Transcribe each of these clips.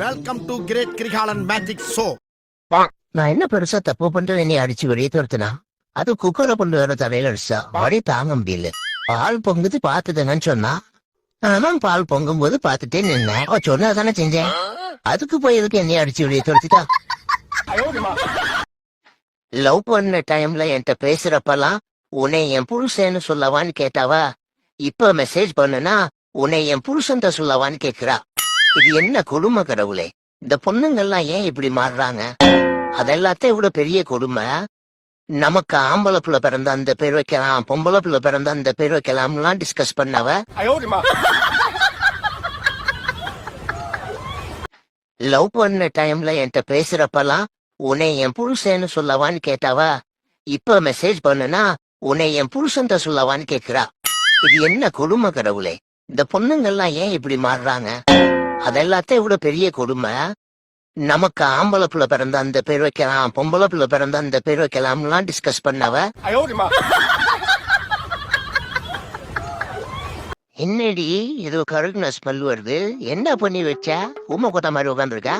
Welcome to great Kirikalan magic show நான் என்ன பெருசா தப்பு பண்ணிட்டு என்னை அடிச்சு வெளியே துரத்துனா? அது குக்கரை கொண்டு வர தலையில அடிச்சா வழி தாங்க முடியல. பால் பொங்குது பாத்துட்டேங்கன்னு சொன்னா? நான் பால் பொங்கும் போது பாத்துட்டே நின்னேன். அவ சொன்னா தானே செஞ்சேன்? அதுக்கு போய் எதுக்கு என்னை அடிச்சு வெளியே துரத்திட்டா? லவ் பண்ண டைம்ல என்கிட்ட பேசுறப்பெல்லாம் உன்னை என் புருஷன்னு சொல்லவான்னு கேட்டாவா? இப்ப மெசேஜ் பண்ணுனா உன்னை என் புருஷன் சொல்லவான்னு கேக்குறா. இது என்ன கொடுமை கடவுளே? இந்த பொண்ணுங்கெல்லாம் ஏன் இப்படி மாறுறாங்க? அதெல்லாத்தையும் விட பெரிய கொடுமை. நமக்கு ஆம்பளை புள்ள பிறந்த அந்த பேர் வைக்கலாம் பொம்பளை புள்ள பிறந்த அந்த பேர் வைக்கலாம்லாம் டிஸ்கஸ் பண்ணவ. லவ் பண்ண டைம்ல என்கிட்ட பேசுறப்பெல்லாம் உன்னை என் புருஷன்னு சொல்லவான்னு கேட்டாவா? இப்ப மெசேஜ் பண்ணுனா உன்னை என் புருஷன் சொல்லவான்னு கேக்குறா இது என்ன கொடுமை கடவுளே? இந்த பொண்ணுங்கெல்லாம் ஏன் இப்படி மாறுறாங்க? அதெல்லாத்தையும் விட பெரிய கொடுமை. நமக்கு ஆம்பளை புள்ள பிறந்த அந்த பேர் வைக்கலாம் பொம்பளை புள்ள பிறந்த அந்த பேர் வைக்கலாம்லாம் டிஸ்கஸ் பண்ணவ. என்னடி ஏதோ கருகுன ஸ்மெல் வருது. என்ன பண்ணி வச்ச? உமை கொத்த மாதிரி உட்காந்துருக்கா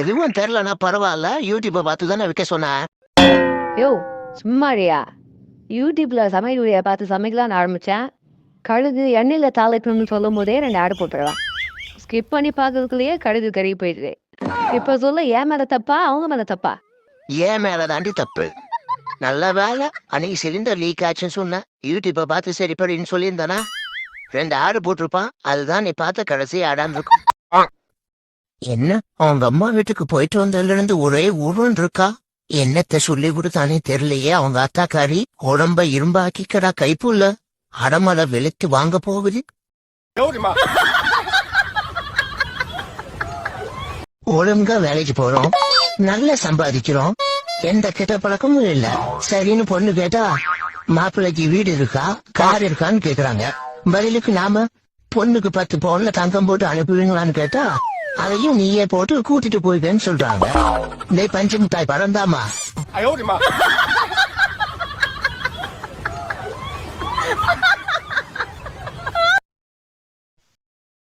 எதுவும் தெரிலனா பரவாயில்ல யூடியூப்பை பார்த்து தானே வைக்க சொன்னேன் யோ சும்மாரியா யூடியூப்ல சமையல் பார்த்து சமைக்கலாம்னு ஆரம்பிச்சேன். கழுகு எண்ணெயில் தாளிக்கணும்னு சொல்லும் போதே ரெண்டு ஆடு போட்டுடலாம் ஸ்கிப் பண்ணி பார்க்கறதுக்குள்ளேயே கழுகு கறி போயிடுது. இப்போ சொல்ல ஏன் மேல தப்பா? அவங்க மேல தப்பா? ஏன் மேல தாண்டி தப்பு? நல்ல வேலை அன்னைக்கு சிலிண்டர் லீக் ஆச்சுன்னு சொன்னேன் யூடியூப்பை பார்த்து சரி படின்னு சொல்லியிருந்தானா? ரெண்டு ஆடு போட்டிருப்பான். அதுதான் நீ பார்த்த கடைசி ஆடான் இருக்கும். என்ன? அவங்க அம்மா வீட்டுக்கு போயிட்டு வந்ததுல இருந்து ஒரே உருவன் இருக்கா? என்னத்த சொல்லி கொடுத்தானே தெரியலையே அவங்க அத்தாக்காரி? உடம்ப இரும்பாக்கிக்கடா கைப்புள்ள அடமலை விலைக்கு வாங்க போகுது. ஒழுங்கா வேலைக்கு போறோம். நல்லா சம்பாதிக்கிறோம். எந்த கெட்ட பழக்கமும் இல்ல. சரின்னு பொண்ணு கேட்டா மாப்பிள்ளைக்கு வீடு இருக்கா? கார் இருக்கான்னு கேக்குறாங்க. பதிலுக்கு நாம பொண்ணுக்கு பத்து போன்ல தங்கம் போட்டு அனுப்புவீங்களான்னு கேட்டா அதையும் நீயே போட்டு கூட்டிட்டு போய்க்கன்னு சொல்றாங்க. நீ பஞ்சு மிட்டாய் பறந்தாமா ஐயோடிமா